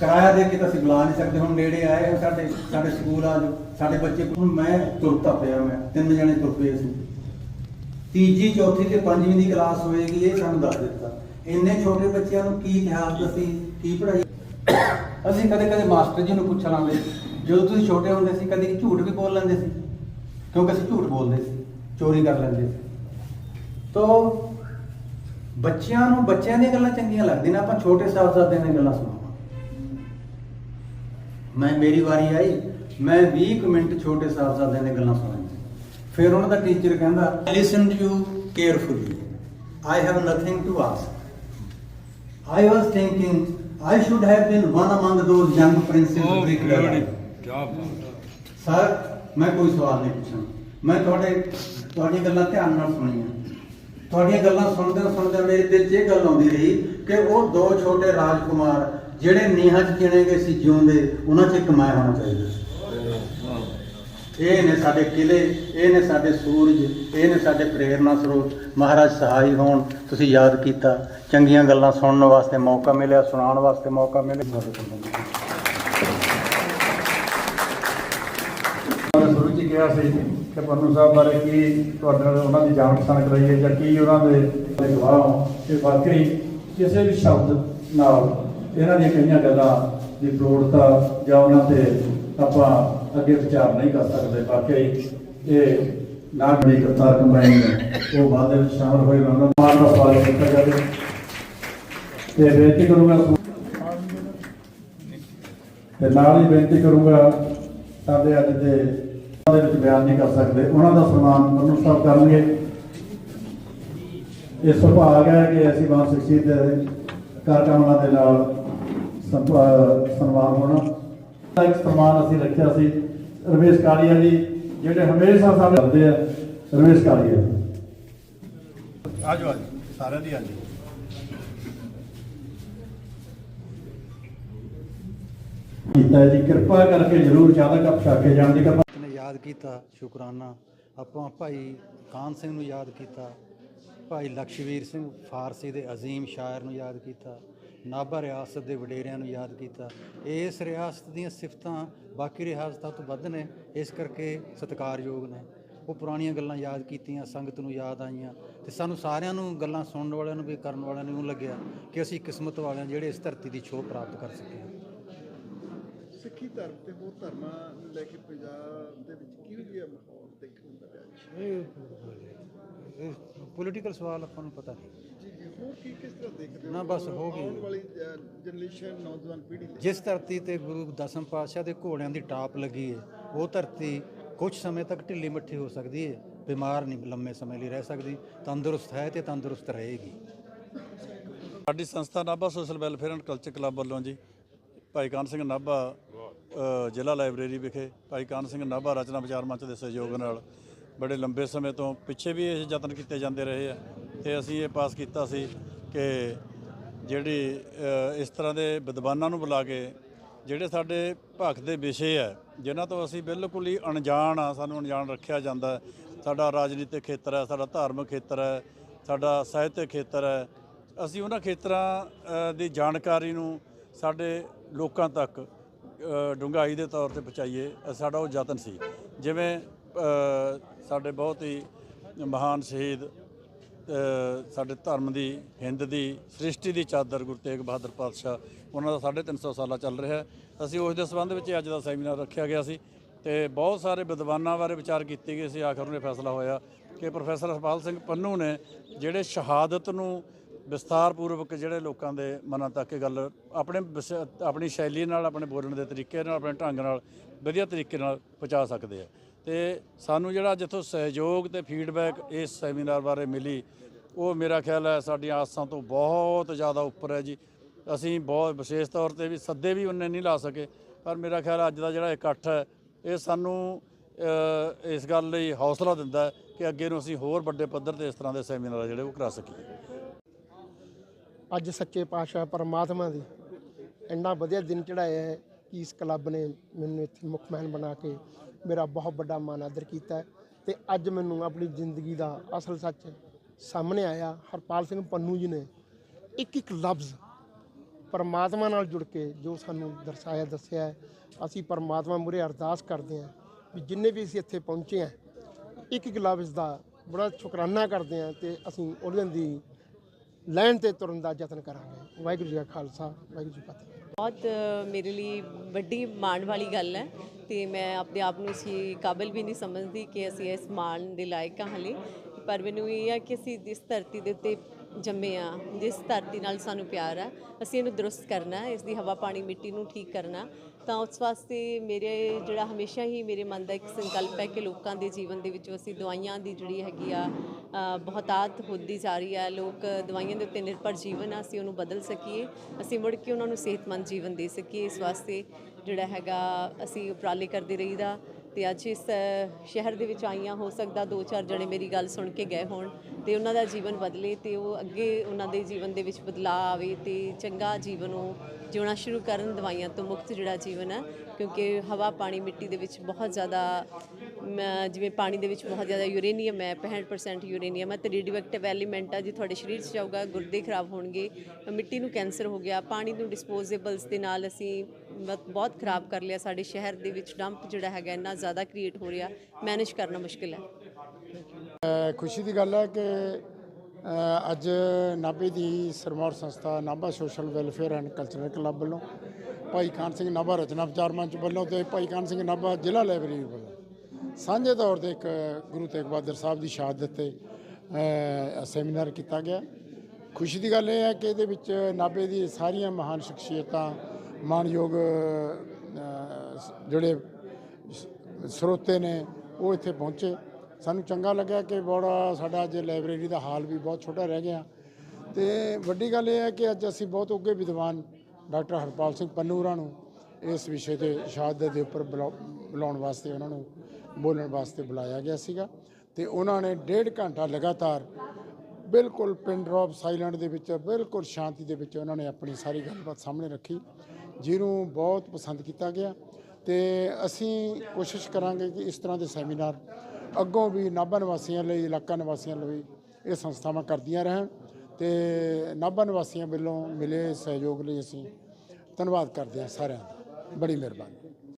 ਕਿਰਾਇਆ ਦੇ ਕੇ ਤਾਂ ਅਸੀਂ ਬੁਲਾ ਨਹੀਂ ਸਕਦੇ। ਹੁਣ ਨੇੜੇ ਆਏ ਹੋ ਸਾਡੇ ਸਾਡੇ ਸਕੂਲ ਆ ਜੋ, ਸਾਡੇ ਬੱਚੇ ਹੁਣ ਮੈਂ ਤੁਰਤਾ ਪਿਆ ਮੈਂ, ਤਿੰਨ ਜਣੇ ਤੁਰ ਪਏ ਸੀ ਤੀਜੀ, ਚੌਥੀ ਤੇ ਪੰਜਵੀਂ ਦੀ ਕਲਾਸ ਹੋਏਗੀ, ਇਹ ਸਾਨੂੰ ਦੱਸ ਦਿੱਤਾ। ਇੰਨੇ ਛੋਟੇ ਬੱਚਿਆਂ ਨੂੰ ਕੀ ਇਤਿਹਾਸ ਦੱਸੀ ਕੀ ਪੜ੍ਹਾਈ? ਅਸੀਂ ਕਦੇ ਕਦੇ ਮਾਸਟਰ ਜੀ ਨੂੰ ਪੁੱਛਣ ਲਾਂਗੇ ਜਦੋਂ ਤੁਸੀਂ ਛੋਟੇ ਹੁੰਦੇ ਸੀ, ਕਦੇ ਝੂਠ ਵੀ ਬੋਲ ਲੈਂਦੇ ਸੀ? ਕਿਉਂਕਿ ਅਸੀਂ ਝੂਠ ਬੋਲਦੇ ਸੀ, ਚੋਰੀ ਕਰ ਲੈਂਦੇ ਸੀ। ਤੋ ਬੱਚਿਆਂ ਨੂੰ ਬੱਚਿਆਂ ਦੀਆਂ ਗੱਲਾਂ ਚੰਗੀਆਂ ਲੱਗਦੀਆਂ ਨੇ, ਆਪਾਂ ਛੋਟੇ ਸਾਹਿਬਜ਼ਾਦਿਆਂ ਦੀਆਂ ਗੱਲਾਂ ਸੁਣਾਵਾਂ ਮੈਂ ਮੇਰੀ ਵਾਰੀ ਆਈ ਮੈਂ 20 ਕੁ ਮਿੰਟ ਛੋਟੇ ਸਾਹਿਬਜ਼ਾਦਿਆਂ ਦੀਆਂ ਗੱਲਾਂ ਸੁਣਾਈਆਂ ਫਿਰ ਉਹਨਾਂ ਦਾ ਟੀਚਰ ਕਹਿੰਦਾ listen to you carefully I have nothing to ask was thinking I should have been one among those young princes Oh, of Greek life. Sir ਮੈਂ ਕੋਈ ਸਵਾਲ ਨਹੀਂ ਪੁੱਛਣਾ ਮੈਂ ਤੁਹਾਡੇ ਤੁਹਾਡੀਆਂ ਗੱਲਾਂ ਧਿਆਨ ਨਾਲ ਸੁਣੀਆਂ ਤੁਹਾਡੀਆਂ ਗੱਲਾਂ ਸੁਣਦੇ ਸੁਣਦੇ ਮੇਰੇ ਦਿਲ 'ਚ ਇਹ ਗੱਲ ਆਉਂਦੀ ਰਹੀ ਕਿ ਉਹ ਦੋ ਛੋਟੇ ਰਾਜਕੁਮਾਰ ਜਿਹੜੇ ਨੀਹਾਂ 'ਚ ਚਿਣੇ ਗਏ ਸੀ ਜਿਉਂਦੇ, ਉਹਨਾਂ 'ਚ ਕਮਾਇਆ ਹੋਣਾ ਚਾਹੀਦਾ ਇਹ ਨੇ ਸਾਡੇ ਕਿਲੇ, ਇਹ ਨੇ ਸਾਡੇ ਸੂਰਜ, ਇਹ ਨੇ ਸਾਡੇ ਪ੍ਰੇਰਨਾ ਸਰੋਤ। ਮਹਾਰਾਜ ਸਹਾਈ ਹੋਣ, ਤੁਸੀਂ ਯਾਦ ਕੀਤਾ, ਚੰਗੀਆਂ ਗੱਲਾਂ ਸੁਣਨ ਵਾਸਤੇ ਮੌਕਾ ਮਿਲਿਆ, ਸੁਣਾਉਣ ਵਾਸਤੇ ਮੌਕਾ ਮਿਲਿਆ। ਸ਼ੁਰੂ ਚ ਕਿਹਾ ਸੀ ਕਿ ਪੰਨੂ ਸਾਹਿਬ ਬਾਰੇ ਕੀ ਤੁਹਾਡੇ ਨਾਲ ਉਹਨਾਂ ਦੀ ਜਾਣ ਪਛਾਣ ਕਰਾਈਏ ਜਾਂ ਕੀ ਉਹਨਾਂ ਦੇ ਦੇ ਗਵਾਹ ਹੋ ਵਾਕਈ ਕਿਸੇ ਵੀ ਸ਼ਬਦ ਨਾਲ ਇਹਨਾਂ ਦੀਆਂ ਕਈਆਂ ਗੱਲਾਂ ਦੀ ਪ੍ਰੋੜਤਾ ਜਾਂ ਉਹਨਾਂ ਤੇ ਆਪਾਂ ਅੱਗੇ ਵਿਚਾਰ ਨਹੀਂ ਕਰ ਸਕਦੇ। ਵਾਕਈ ਇਹ ਨਾਗਰੀ ਕਰਤਾਰ ਕੰਬਾਈਨ ਉਹ ਬਾਅਦ ਵਿੱਚ ਸ਼ਾਮਲ ਹੋਏ ਉਹਨਾਂ ਨੂੰ ਮਾਨ ਦਾ ਸਵਾਲ ਕੀਤਾ ਜਾਵੇ। ਤੇ ਬੇਨਤੀ ਕਰੂੰਗਾ ਤੇ ਨਾਲ ਹੀ ਬੇਨਤੀ ਕਰੂੰਗਾ, ਸਾਡੇ ਅੱਜ ਦੇ ਦੇ ਵਿੱਚ ਬਿਆਨ ਨਹੀਂ ਕਰ ਸਕਦੇ। ਉਹਨਾਂ ਦਾ ਸਨਮਾਨ ਮਨੂ ਸਾਹਿਬ ਕਰਨਗੇ। ਇਹ ਸੁਭਾਗ ਹੈ ਕਿ ਅਸੀਂ ਬਾਣ ਸ਼ਖਸੀਅਤ ਦੇ ਕਾਰਕੁਨਾਂ ਦੇ ਨਾਲ ਸਨਮਾਨ ਹੋਣਾ। ਇੱਕ ਸਨਮਾਨ ਅਸੀਂ ਰੱਖਿਆ ਸੀ ਰਮੇਸ਼ ਕਾਲੀਆ ਜੀ ਜਿਹੜੇ ਹਮੇਸ਼ਾ ਸਾਡੇ ਕਰਦੇ ਆ। ਰਮੇਸ਼ ਕਾਲੀਆ ਆਜੋ ਆਜੋ ਸਾਰਿਆਂ ਦੀ ਆਜੋ ਕੀਤਾ ਜੀ ਕਿਰਪਾ ਕਰਕੇ ਜਰੂਰ ਚਾਹਦਾ ਕੱਪ ਛਕ ਕੇ ਜਾਣ ਦੀ ਕਿਰਪਾ ਨੇ ਯਾਦ ਕੀਤਾ ਸ਼ੁਕਰਾਨਾ। ਆਪਾਂ ਭਾਈ ਕਾਨ ਸਿੰਘ ਨੂੰ ਯਾਦ ਕੀਤਾ। ਭਾਈ ਲਕਸ਼ਵੀਰ ਸਿੰਘ ਫਾਰਸੀ ਦੇ ਅਜ਼ੀਮ ਸ਼ਾਇਰ ਨੂੰ ਯਾਦ ਕੀਤਾ ਨਾਭਾ ਰਿਆਸਤ ਦੇ ਵਡੇਰਿਆਂ ਨੂੰ ਯਾਦ ਕੀਤਾ। ਇਸ ਰਿਆਸਤ ਦੀਆਂ ਸਿਫਤਾਂ ਬਾਕੀ ਰਿਆਸਤਾਂ ਤੋਂ ਵੱਧ ਨੇ ਇਸ ਕਰਕੇ ਸਤਿਕਾਰਯੋਗ ਨੇ। ਉਹ ਪੁਰਾਣੀਆਂ ਗੱਲਾਂ ਯਾਦ ਕੀਤੀਆਂ ਸੰਗਤ ਨੂੰ ਯਾਦ ਆਈਆਂ ਤੇ ਸਾਨੂੰ ਸਾਰਿਆਂ ਨੂੰ ਗੱਲਾਂ ਸੁਣਨ ਵਾਲਿਆਂ ਨੂੰ ਵੀ ਕਰਨ ਵਾਲਿਆਂ ਨੂੰ ਲੱਗਿਆ ਕਿ ਅਸੀਂ ਕਿਸਮਤ ਵਾਲਿਆਂ ਜਿਹੜੇ ਇਸ ਧਰਤੀ ਦੀ ਛੋਹ ਪ੍ਰਾਪਤ ਕਰ ਸਕੇ। ਹਾਂ ਸਿੱਖੀ ਧਰਮ ਤੇ ਹੋਰ ਧਰਮਾਂ ਨੂੰ ਲੈ ਕੇ ਪੰਜਾਬ ਦੇ ਵਿੱਚ ਕਿਹੋ ਜਿਹਾ ਮਾਹੌਲ ਦੇਖਣ ਨੂੰ ਮਿਲਿਆ ਜੀ? ਇਹ ਪੋਲੀਟੀਕਲ ਸਵਾਲ ਆਪਾਂ ਨੂੰ ਪਤਾ ਨਹੀਂ। ਜੀ ਜੀ ਹੋਰ ਕੀ ਕਿਸ ਤਰ੍ਹਾਂ ਦੇਖਦੇ ਹੋ? ਨਾ ਬਸ ਹੋ ਗਈ। ਆਉਣ ਵਾਲੀ ਜਨਰੇਸ਼ਨ ਨੌਜਵਾਨ ਪੀੜ੍ਹੀ ਲਈ। ਜਿਸ ਧਰਤੀ ਤੇ ਗੁਰੂ ਦਸਮ ਪਾਤਸ਼ਾਹ ਦੇ ਘੋੜਿਆਂ ਦੀ ਟਾਪ ਲੱਗੀ ਹੈ ਉਹ ਧਰਤੀ ਕੁਝ ਸਮੇਂ ਤੱਕ ਢਿੱਲੀ ਮੱਠੀ ਹੋ ਸਕਦੀ ਹੈ ਬਿਮਾਰ ਨਹੀਂ ਲੰਮੇ ਸਮੇਂ ਲਈ ਰਹਿ ਸਕਦੀ ਤੰਦਰੁਸਤ ਹੈ ਤੇ ਤੰਦਰੁਸਤ ਰਹੇਗੀ। ਸਾਡੀ ਸੰਸਥਾ Nabha social welfare and culture club ਵੱਲੋਂ ਜੀ ਭਾਈ ਕਾਨ ਸਿੰਘ ਨਾਭਾ ਅ, ਜ਼ਿਲ੍ਹਾ ਲਾਇਬ੍ਰੇਰੀ ਵਿਖੇ ਭਾਈ ਕਾਨ ਸਿੰਘ ਨਾਭਾ ਰਚਨਾ ਵਿਚਾਰ ਮੰਚ ਦੇ ਸਹਿਯੋਗ ਨਾਲ ਬੜੇ ਲੰਬੇ ਸਮੇਂ ਤੋਂ ਪਿੱਛੇ ਵੀ ਇਹ ਯਤਨ ਕੀਤੇ ਜਾਂਦੇ ਰਹੇ ਆ ਤੇ ਅਸੀਂ ਇਹ ਪਾਸ ਕੀਤਾ ਸੀ ਕਿ ਜਿਹੜੀ ਇਸ ਤਰ੍ਹਾਂ ਦੇ ਵਿਦਵਾਨਾਂ ਨੂੰ ਬੁਲਾ ਕੇ ਜਿਹੜੇ ਸਾਡੇ ਭਗਤ ਦੇ ਵਿਸ਼ੇ ਆ ਜਿਨ੍ਹਾਂ ਤੋਂ ਅਸੀਂ ਬਿਲਕੁਲ ਹੀ ਅਣਜਾਣ ਆ ਸਾਨੂੰ ਅਣਜਾਣ ਰੱਖਿਆ ਜਾਂਦਾ। ਸਾਡਾ ਰਾਜਨੀਤਿਕ ਖੇਤਰ ਹੈ ਸਾਡਾ ਧਾਰਮਿਕ ਖੇਤਰ ਹੈ ਸਾਡਾ ਸਾਹਿਤਕ ਖੇਤਰ ਹੈ ਅਸੀਂ ਉਹਨਾਂ ਖੇਤਰਾਂ ਦੀ ਜਾਣਕਾਰੀ ਨੂੰ ਸਾਡੇ ਲੋਕਾਂ ਤੱਕ ਅ, ਡੂੰਘਾਈ ਦੇ ਤੌਰ ਤੇ ਪਹੁੰਚਾਈਏ ਸਾਡਾ ਉਹ ਯਤਨ ਸੀ। ਜਿਵੇਂ ਸਾਡੇ ਬਹੁਤ ਹੀ ਮਹਾਨ ਸ਼ਹੀਦ ਸਾਡੇ ਧਰਮ ਦੀ, ਹਿੰਦ ਦੀ, ਸ੍ਰਿਸ਼ਟੀ ਦੀ ਚਾਦਰ ਗੁਰੂ ਤੇਗ ਬਹਾਦਰ ਪਾਤਸ਼ਾਹ, ਉਹਨਾਂ ਦਾ 350 ਸਾਲਾ ਚੱਲ ਰਿਹਾ ਅਸੀਂ ਉਸ ਦੇ ਸੰਬੰਧ ਵਿੱਚ ਅੱਜ ਦਾ ਸੈਮੀਨਾਰ ਰੱਖਿਆ ਗਿਆ ਸੀ ਤੇ ਬਹੁਤ ਸਾਰੇ ਵਿਦਵਾਨਾਂ ਬਾਰੇ ਵਿਚਾਰ ਕੀਤੇ ਗਏ ਸੀ। ਆਖਰ ਨੂੰ ਇਹ ਫੈਸਲਾ ਹੋਇਆ ਕਿ ਪ੍ਰੋਫੈਸਰ ਹਰਪਾਲ ਸਿੰਘ ਪੰਨੂ ਨੇ ਜਿਹੜੇ ਸ਼ਹਾਦਤ ਨੂੰ ਵਿਸਥਾਰਪੂਰਵਕ ਜਿਹੜੇ ਲੋਕਾਂ ਦੇ ਮਨਾਂ ਤੱਕ ਇਹ ਗੱਲ ਆਪਣੇ ਵਿਸ- ਆਪਣੀ ਸ਼ੈਲੀ ਨਾਲ, ਆਪਣੇ ਬੋਲਣ ਦੇ ਤਰੀਕੇ ਨਾਲ, ਆਪਣੇ ਢੰਗ ਨਾਲ, ਵਧੀਆ ਤਰੀਕੇ ਨਾਲ ਪਹੁੰਚਾ ਸਕਦੇ ਆ। ਤੇ ਸਾਨੂੰ ਜਿਹੜਾ ਜਿੱਥੋਂ ਸਹਿਯੋਗ ਤੇ ਫੀਡਬੈਕ ਇਸ ਸੈਮੀਨਾਰ ਬਾਰੇ ਮਿਲੀ, ਉਹ ਮੇਰਾ ਖਿਆਲ ਹੈ ਸਾਡੀਆਂ ਆਸਾਂ ਤੋਂ ਬਹੁਤ ਜ਼ਿਆਦਾ ਉੱਪਰ ਹੈ ਜੀ। ਅਸੀਂ ਬਹੁਤ ਵਿਸ਼ੇਸ਼ ਤੌਰ ਤੇ ਵੀ ਸੱਦੇ ਵੀ ਉਹਨੇ ਨਹੀਂ ਲਾ ਸਕੇ, ਪਰ ਮੇਰਾ ਖਿਆਲ ਅੱਜ ਦਾ ਜਿਹੜਾ ਇਕੱਠ ਹੈ, ਇਹ ਸਾਨੂੰ ਇਸ ਗੱਲ ਲਈ ਹੌਸਲਾ ਦਿੰਦਾ ਹੈ ਕਿ ਅੱਗੇ ਨੂੰ ਅਸੀਂ ਹੋਰ ਵੱਡੇ ਪੱਧਰ ਤੇ ਇਸ ਤਰ੍ਹਾਂ ਦੇ ਸੈਮੀਨਾਰ ਜਿਹੜੇ ਉਹ ਕਰਾ ਸਕੀਏ। ਅੱਜ ਸੱਚੇ ਪਾਤਸ਼ਾਹ ਪਰਮਾਤਮਾ ਦੀ ਇੰਨਾ ਵਧੀਆ ਦਿਨ ਚੜਾਇਆ ਹੈ ਕਿ ਇਸ ਕਲੱਬ ਨੇ ਮੈਨੂੰ ਇੱਥੇ ਮੁੱਖ ਮਹਿਮਾਨ ਬਣਾ ਕੇ ਮੇਰਾ ਬਹੁਤ ਵੱਡਾ ਮਾਨ ਆਦਰ ਕੀਤਾ ਹੈ ਤੇ ਅੱਜ ਮੈਨੂੰ ਆਪਣੀ ਜ਼ਿੰਦਗੀ ਦਾ ਅਸਲ ਸੱਚ ਸਾਹਮਣੇ ਆਇਆ। ਹਰਪਾਲ ਸਿੰਘ ਪੰਨੂ ਜੀ ਨੇ ਇੱਕ ਇੱਕ ਲਫ਼ਜ਼ ਪਰਮਾਤਮਾ ਨਾਲ ਜੁੜ ਕੇ ਜੋ ਸਾਨੂੰ ਦਰਸਾਇਆ, ਦੱਸਿਆ ਅਸੀਂ ਪਰਮਾਤਮਾ ਮੂਹਰੇ ਅਰਦਾਸ ਕਰਦੇ ਹਾਂ ਵੀ ਜਿੰਨੇ ਵੀ ਅਸੀਂ ਇੱਥੇ ਪਹੁੰਚੇ ਹਾਂ, ਇੱਕ ਇੱਕ ਲਫ਼ਜ਼ ਦਾ ਬੜਾ ਸ਼ੁਕਰਾਨਾ ਕਰਦੇ ਹਾਂ ਤੇ ਅਸੀਂ ਉਹਨਾਂ ਦੀ ਲੈਣ ਤੇ ਤੁਰਨ ਦਾ ਯਤਨ ਕਰਾਂਗੇ। ਵਾਹਿਗੁਰੂ ਜੀ ਕਾ ਖਾਲਸਾ, ਵਾਹਿਗੁਰੂ ਜੀ ਕੀ ਫਤਿਹ। ਬਹੁਤ ਮੇਰੇ ਲਈ ਵੱਡੀ ਮਾਣ ਵਾਲੀ ਗੱਲ ਹੈ ਤੇ ਮੈਂ ਆਪਣੇ ਆਪ ਨੂੰ ਸੀ ਕਾਬਿਲ ਵੀ ਨਹੀਂ ਸਮਝਦੀ ਕਿ ਅਸੀਂ ਇਸ ਮਾਣ ਦੇ ਲਾਇਕ ਹਾਂ ਹਲੇ। ਪਰ ਮੈਨੂੰ ਇਹ ਆ ਕਿ ਅਸੀਂ ਜਿਸ ਧਰਤੀ ਦੇ ਉੱਤੇ ਜੰਮੇ ਆ ਜਿਸ ਧਰਤੀ ਨਾਲ ਸਾਨੂੰ ਪਿਆਰ ਆ ਅਸੀਂ ਇਹਨੂੰ ਦਰੁਸਤ ਕਰਨਾ ਹੈ, ਇਸ ਦੀ ਹਵਾ ਪਾਣੀ ਮਿੱਟੀ ਨੂੰ ਠੀਕ ਕਰਨਾ ਤਾਂ ਉਸ ਵਾਸਤੇ ਮੇਰੇ ਜਿਹੜਾ ਹਮੇਸ਼ਾ ਹੀ ਮੇਰੇ ਮਨ ਦਾ ਇੱਕ ਸੰਕਲਪ ਹੈ ਕਿ ਲੋਕਾਂ ਦੇ ਜੀਵਨ ਦੇ ਵਿੱਚ ਅਸੀਂ ਦਵਾਈਆਂ ਦੀ ਜਿਹੜੀ ਹੈਗੀ ਆ ਬਹੁਤਾਤ ਹੁੰਦੀ ਜਾ ਰਹੀ ਹੈ। ਲੋਕ ਦਵਾਈਆਂ ਦੇ ਉੱਤੇ ਨਿਰਭਰ ਜੀਵਨ ਆ ਅਸੀਂ ਉਹਨੂੰ ਬਦਲ ਸਕੀਏ ਅਸੀਂ ਮੁੜ ਕੇ ਉਹਨਾਂ ਨੂੰ ਸਿਹਤਮੰਦ ਜੀਵਨ ਦੇ ਸਕੀਏ। ਇਸ ਵਾਸਤੇ ਜਿਹੜਾ ਹੈਗਾ ਅਸੀਂ ਉਪਰਾਲੇ ਕਰਦੇ ਰਹੀਦਾ ਤੇ ਅੱਜ ਇਸ ਸ਼ਹਿਰ ਦੇ ਵਿੱਚ ਆਈਆਂ, ਹੋ ਸਕਦਾ ਦੋ ਚਾਰ ਜਣੇ ਮੇਰੀ ਗੱਲ ਸੁਣ ਕੇ ਗਏ ਹੋਣ ਤੇ ਉਹਨਾਂ ਦਾ ਜੀਵਨ ਬਦਲੇ ਤੇ ਉਹ ਅੱਗੇ ਉਹਨਾਂ ਦੇ ਜੀਵਨ ਦੇ ਵਿੱਚ ਬਦਲਾਅ ਆਵੇ ਤੇ ਚੰਗਾ ਜੀਵਨ ਉਹ ਜਿਉਣਾ ਸ਼ੁਰੂ ਕਰਨ ਦਵਾਈਆਂ ਤੋਂ ਮੁਕਤ ਜਿਹੜਾ ਜੀਵਨ ਹੈ, ਕਿਉਂਕਿ ਹਵਾ, ਪਾਣੀ, ਮਿੱਟੀ ਦੇ ਵਿੱਚ ਬਹੁਤ ਜ਼ਿਆਦਾ ਜਿਵੇਂ ਪਾਣੀ ਦੇ ਵਿੱਚ ਬਹੁਤ ਜ਼ਿਆਦਾ ਯੂਰੇਨੀਅਮ ਹੈ 65% ਯੂਰੇਨੀਅਮ ਹੈ ਤੇ ਰੇਡੀਓਐਕਟਿਵ ਐਲੀਮੈਂਟ ਆ, ਜੇ ਤੁਹਾਡੇ ਸਰੀਰ 'ਚ ਜਾਊਗਾ, ਗੁਰਦੇ ਖਰਾਬ ਹੋਣਗੇ, ਮਿੱਟੀ ਨੂੰ ਕੈਂਸਰ ਹੋ ਗਿਆ, ਪਾਣੀ ਨੂੰ ਡਿਸਪੋਜ਼ੇਬਲਸ ਦੇ ਨਾਲ ਅਸੀਂ ਬਹੁਤ- ਬਹੁਤ ਖਰਾਬ ਕਰ ਲਿਆ, ਸਾਡੇ ਸ਼ਹਿਰ ਦੇ ਵਿੱਚ ਡੰਪ ਜਿਹੜਾ ਹੈਗਾ ਇੰਨਾ ਜ਼ਿਆਦਾ ਕ੍ਰੀਏਟ ਹੋ ਰਿਹਾ ਮੈਨੇਜ ਕਰਨਾ ਮੁਸ਼ਕਿਲ ਹੈ। ਖੁਸ਼ੀ ਦੀ ਗੱਲ ਹੈ ਕਿ ਅੱਜ ਨਾਭੇ ਦੀ ਸਰਮੌਰ ਸੰਸਥਾ, Nabha social welfare and cultural club ਵੱਲੋਂ ਭਾਈ ਕਾਨ ਸਿੰਘ ਨਾਭਾ ਰਚਨਾ ਵਿਚਾਰ ਮੰਚ ਵੱਲੋਂ ਤੇ ਭਾਈ ਕਾਨ ਸਿੰਘ ਨਾਭਾ ਜ਼ਿਲ੍ਹਾ ਲਾਇਬ੍ਰੇਰੀ ਵੱਲੋਂ ਸਾਂਝੇ ਤੌਰ ਤੇ ਇੱਕ ਗੁਰੂ ਤੇਗ ਬਹਾਦਰ ਸਾਹਿਬ ਦੀ ਸ਼ਹਾਦਤ ਤੇ ਸੈਮੀਨਾਰ ਕੀਤਾ ਗਿਆ। ਖੁਸ਼ੀ ਦੀ ਗੱਲ ਇਹ ਹੈ ਕਿ ਇਹਦੇ ਵਿੱਚ ਨਾਭੇ ਦੀ ਸਾਰੀਆਂ ਮਹਾਨ ਸ਼ਖਸੀਅਤਾਂ, ਮਾਨਯੋਗ ਜਿਹੜੇ ਸਰੋਤੇ ਨੇ, ਉਹ ਇੱਥੇ ਪਹੁੰਚੇ। ਸਾਨੂੰ ਚੰਗਾ ਲੱਗਿਆ ਕਿ ਬੜਾ ਸਾਡਾ ਅੱਜ ਲਾਇਬ੍ਰੇਰੀ ਦਾ ਹਾਲ ਵੀ ਬਹੁਤ ਛੋਟਾ ਰਹਿ ਗਿਆ। ਤੇ ਵੱਡੀ ਗੱਲ ਇਹ ਹੈ ਕਿ ਅੱਜ ਅਸੀਂ ਬਹੁਤ ਉੱਘੇ ਵਿਦਵਾਨ ਡਾਕਟਰ ਹਰਪਾਲ ਸਿੰਘ ਪੰਨੂਰਾ ਨੂੰ ਇਸ ਵਿਸ਼ੇ ਤੇ ਸ਼ਹਾਦਤ ਦੇ ਉੱਪਰ ਬੁਲਾ- ਬੁਲਾਉਣ ਵਾਸਤੇ ਉਹਨਾਂ ਨੂੰ ਬੋਲਣ ਵਾਸਤੇ ਬੁਲਾਇਆ ਗਿਆ ਸੀਗਾ ਤੇ ਉਹਨਾਂ ਨੇ ਡੇਢ ਘੰਟਾ ਲਗਾਤਾਰ ਬਿਲਕੁਲ ਪਿੰਡ ਡ੍ਰੌਪ ਸਾਈਲੈਂਡ ਦੇ ਵਿੱਚ, ਬਿਲਕੁਲ ਸ਼ਾਂਤੀ ਦੇ ਵਿੱਚ ਉਹਨਾਂ ਨੇ ਆਪਣੀ ਸਾਰੀ ਗੱਲਬਾਤ ਸਾਹਮਣੇ ਰੱਖੀ, ਜਿਹਨੂੰ ਬਹੁਤ ਪਸੰਦ ਕੀਤਾ ਗਿਆ ਤੇ ਅਸੀਂ ਕੋਸ਼ਿਸ਼ ਕਰਾਂਗੇ ਕਿ ਇਸ ਤਰ੍ਹਾਂ ਦੇ ਸੈਮੀਨਾਰ ਅੱਗੋਂ ਵੀ ਨਾਭਾ ਨਿਵਾਸੀਆਂ ਲਈ, ਇਲਾਕਾ ਨਿਵਾਸੀਆਂ ਲਈ ਇਹ ਸੰਸਥਾਵਾਂ ਕਰਦੀਆਂ ਰਹਿਣ ਤੇ ਨਾਭਾ ਨਿਵਾਸੀਆਂ ਵੱਲੋਂ ਮਿਲੇ ਸਹਿਯੋਗ ਲਈ ਅਸੀਂ ਧੰਨਵਾਦ ਕਰਦੇ ਹਾਂ ਸਾਰਿਆਂ ਦਾ। ਬੜੀ ਮਿਹਰਬਾਨੀ।